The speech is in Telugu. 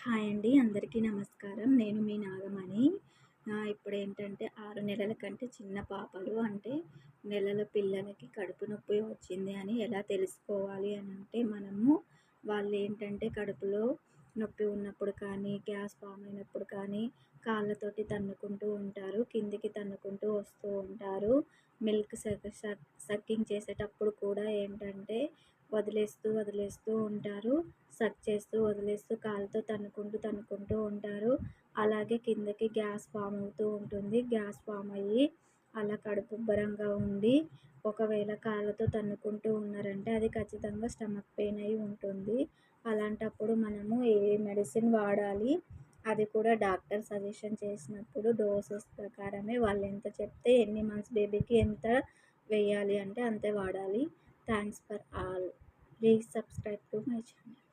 హాయ్ అండి అందరికీ నమస్కారం. నేను మీ నాగమణి. ఇప్పుడు ఏంటంటే ఆరు నెలల కంటే చిన్న పాపలు అంటే నెలల పిల్లలకి కడుపు నొప్పి వచ్చింది అని ఎలా తెలుసుకోవాలి అని అంటే మనము వాళ్ళు ఏంటంటే కడుపులో నొప్పి ఉన్నప్పుడు కానీ గ్యాస్ ఫామ్ అయినప్పుడు కానీ కాళ్ళతోటి తన్నుకుంటూ ఉంటారు కిందికి తన్నుకుంటూ వస్తూ ఉంటారు. మిల్క్ సక్కింగ్ చేసేటప్పుడు కూడా ఏంటంటే వదిలేస్తూ వదిలేస్తూ ఉంటారు. సక్ చేస్తూ వదిలేస్తూ కాలుతో తన్నుకుంటూ తన్నుకుంటూ ఉంటారు. అలాగే కిందకి గ్యాస్ ఫామ్ అవుతూ ఉంటుంది. గ్యాస్ ఫామ్ అయ్యి అలా కడుపు ఉబ్బరంగా ఉండి ఒకవేళ కాళ్ళతో తన్నుకుంటూ ఉన్నారంటే అది ఖచ్చితంగా స్టమక్ పెయిన్ అయి ఉంటుంది. అలాంటప్పుడు మనము ఏ మెడిసిన్ వాడాలి అది కూడా డాక్టర్ సజెషన్ చేసినప్పుడు డోసెస్ ప్రకారమే వాళ్ళు ఎంత చెప్తే ఎన్ని మంత్స్ బేబీకి ఎంత వేయాలి అంటే అంతే వాడాలి. Thanks for all. Please subscribe to my channel.